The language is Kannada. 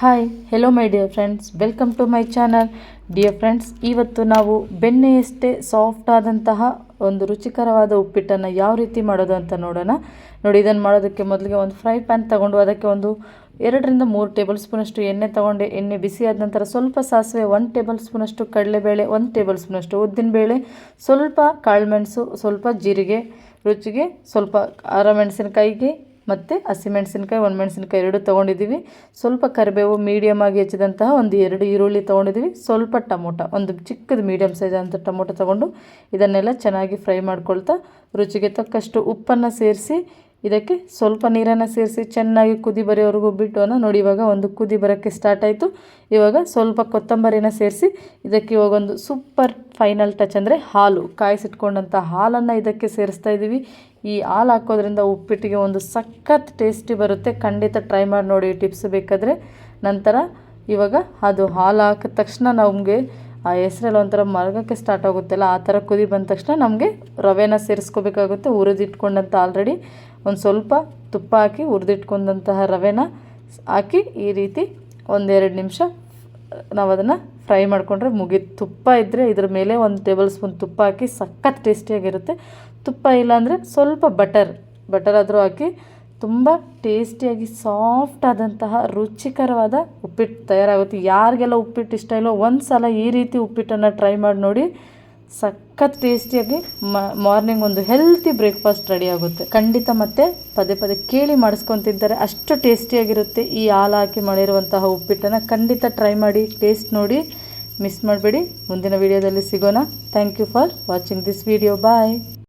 Hi hello my dear friends welcome to my channel dear friends ಇವತ್ತು ನಾವು ಬೆಣ್ಣೆಯಷ್ಟೇ ಸಾಫ್ಟ್ ಆದಂತಹ ಒಂದು ರುಚಿಕರವಾದ ಉಪ್ಪಿಟ್ಟನ್ನು ಯಾವ ರೀತಿ ಮಾಡೋದು ಅಂತ ನೋಡೋಣ. ನೋಡಿ, ಇದನ್ನು ಮಾಡೋದಕ್ಕೆ ಮೊದಲಿಗೆ ಒಂದು ಫ್ರೈ ಪ್ಯಾನ್ ತಗೊಂಡು ಅದಕ್ಕೆ ಒಂದು ಎರಡರಿಂದ ಮೂರು ಟೇಬಲ್ ಸ್ಪೂನಷ್ಟು ಎಣ್ಣೆ ತಗೊಂಡೆ. ಎಣ್ಣೆ ಬಿಸಿ ಆದ ನಂತರ ಸ್ವಲ್ಪ ಸಾಸಿವೆ ಒಂದು ಟೇಬಲ್ ಸ್ಪೂನಷ್ಟು ಕಡಲೆಬೇಳೆ ಒಂದು ಟೇಬಲ್ ಸ್ಪೂನಷ್ಟು ಉದ್ದಿನಬೇಳೆ, ಸ್ವಲ್ಪ ಕಾಳುಮೆಣಸು ಸ್ವಲ್ಪ ಜೀರಿಗೆ, ರುಚಿಗೆ ಸ್ವಲ್ಪ ಅರಮೆಣಸಿನಕಾಯಿಗೆ ಮತ್ತು ಹಸಿಮೆಣಸಿನ್ಕಾಯಿ ಒಂದು ಮೆಣಸಿನ್ಕಾಯಿ ಎರಡು ತೊಗೊಂಡಿದ್ದೀವಿ. ಸ್ವಲ್ಪ ಕರಿಬೇವು ಮೀಡಿಯಮ್ ಆಗಿ ಹೆಚ್ಚಿದಂತಹ ಒಂದು ಎರಡು ಈರುಳ್ಳಿ ತೊಗೊಂಡಿದ್ದೀವಿ. ಸ್ವಲ್ಪ ಟೊಮೊಟೊ, ಒಂದು ಚಿಕ್ಕದು ಮೀಡಿಯಮ್ ಸೈಜ್ ಅಂತ ಟೊಮೊಟೊ ತೊಗೊಂಡು ಇದನ್ನೆಲ್ಲ ಚೆನ್ನಾಗಿ ಫ್ರೈ ಮಾಡ್ಕೊಳ್ತಾ ರುಚಿಗೆ ತಕ್ಕಷ್ಟು ಉಪ್ಪನ್ನು ಸೇರಿಸಿ, ಇದಕ್ಕೆ ಸ್ವಲ್ಪ ನೀರನ್ನು ಸೇರಿಸಿ, ಚೆನ್ನಾಗಿ ಕುದಿ ಬರೋವರೆಗೂ ಬಿಟ್ಟು ನೋಡಿ ಇವಾಗ ಒಂದು ಕುದಿ ಬರೋಕ್ಕೆ ಸ್ಟಾರ್ಟ್ ಆಯಿತು. ಇವಾಗ ಸ್ವಲ್ಪ ಕೊತ್ತಂಬರಿನ ಸೇರಿಸಿ, ಇದಕ್ಕೆ ಇವಾಗ ಒಂದು ಸೂಪರ್ ಫೈನಲ್ ಟಚ್ ಅಂದರೆ ಹಾಲು. ಕಾಯಿಸಿಟ್ಕೊಂಡಂಥ ಹಾಲನ್ನು ಇದಕ್ಕೆ ಸೇರಿಸ್ತಾ ಇದ್ದೀವಿ. ಈ ಹಾಲು ಹಾಕೋದ್ರಿಂದ ಉಪ್ಪಿಟ್ಟಿಗೆ ಒಂದು ಸಖತ್ ಟೇಸ್ಟಿ ಬರುತ್ತೆ. ಖಂಡಿತ ಟ್ರೈ ಮಾಡಿ ನೋಡಿ ಟಿಪ್ಸ್ ಬೇಕಾದರೆ. ನಂತರ ಇವಾಗ ಅದು ಹಾಲು ಹಾಕಿದ ತಕ್ಷಣ ನಮಗೆ, ಆ ಹೆಸ್ರಲ್ಲಿ ಒಂಥರ ಮರಗಕ್ಕೆ ಸ್ಟಾರ್ಟ್ ಆಗುತ್ತಲ್ಲ, ಆ ಥರ ಕುದಿ ಬಂದ ತಕ್ಷಣ ನಮಗೆ ರವೆನ ಸೇರಿಸ್ಕೋಬೇಕಾಗುತ್ತೆ. ಹುರಿದಿಟ್ಕೊಂಡಂಥ ಆಲ್ರೆಡಿ ಒಂದು ಸ್ವಲ್ಪ ತುಪ್ಪ ಹಾಕಿ ಹುರಿದಿಟ್ಕೊಂಡಂತಹ ರವೆನ ಹಾಕಿ ಈ ರೀತಿ ಒಂದೆರಡು ನಿಮಿಷ ನಾವು ಅದನ್ನು ಫ್ರೈ ಮಾಡಿಕೊಂಡ್ರೆ ಮುಗಿ ತುಪ್ಪ ಇದ್ದರೆ ಇದ್ರ ಮೇಲೆ ಒಂದು ಟೇಬಲ್ ಸ್ಪೂನ್ ತುಪ್ಪ ಹಾಕಿ ಸಖತ್ ಟೇಸ್ಟಿಯಾಗಿರುತ್ತೆ. ತುಪ್ಪ ಇಲ್ಲಾಂದರೆ ಸ್ವಲ್ಪ ಬಟರ್ ಬಟರ್ ಆದರೂ ಹಾಕಿ ತುಂಬ ಟೇಸ್ಟಿಯಾಗಿ ಸಾಫ್ಟ್ ಆದಂತಹ ರುಚಿಕರವಾದ ಉಪ್ಪಿಟ್ಟು ತಯಾರಾಗುತ್ತೆ. ಯಾರಿಗೆಲ್ಲ ಉಪ್ಪಿಟ್ಟು ಇಷ್ಟ ಇಲ್ಲೋ ಒಂದು ಸಲ ಈ ರೀತಿ ಉಪ್ಪಿಟ್ಟನ್ನು ಟ್ರೈ ಮಾಡಿ ನೋಡಿ ಸಖತ್ ಟೇಸ್ಟಿಯಾಗಿ ಮಾರ್ನಿಂಗ್ ಒಂದು ಹೆಲ್ತಿ ಬ್ರೇಕ್ಫಾಸ್ಟ್ ರೆಡಿ ಆಗುತ್ತೆ. ಖಂಡಿತ ಮತ್ತೆ ಪದೇ ಪದೇ ಕೇಳಿ ಮಾಡಿಸ್ಕೊತಿದ್ದಾರೆ. ಅಷ್ಟು ಟೇಸ್ಟಿಯಾಗಿರುತ್ತೆ ಈ ಹಾಲು ಹಾಕಿ ಮಾಡಿರುವಂತಹ ಉಪ್ಪಿಟ್ಟನ್ನು. ಖಂಡಿತ ಟ್ರೈ ಮಾಡಿ ಟೇಸ್ಟ್ ನೋಡಿ ಮಿಸ್ ಮಾಡಬೇಡಿ. ಮುಂದಿನ ವಿಡಿಯೋದಲ್ಲಿ ಸಿಗೋಣ. Thank you for watching this video bye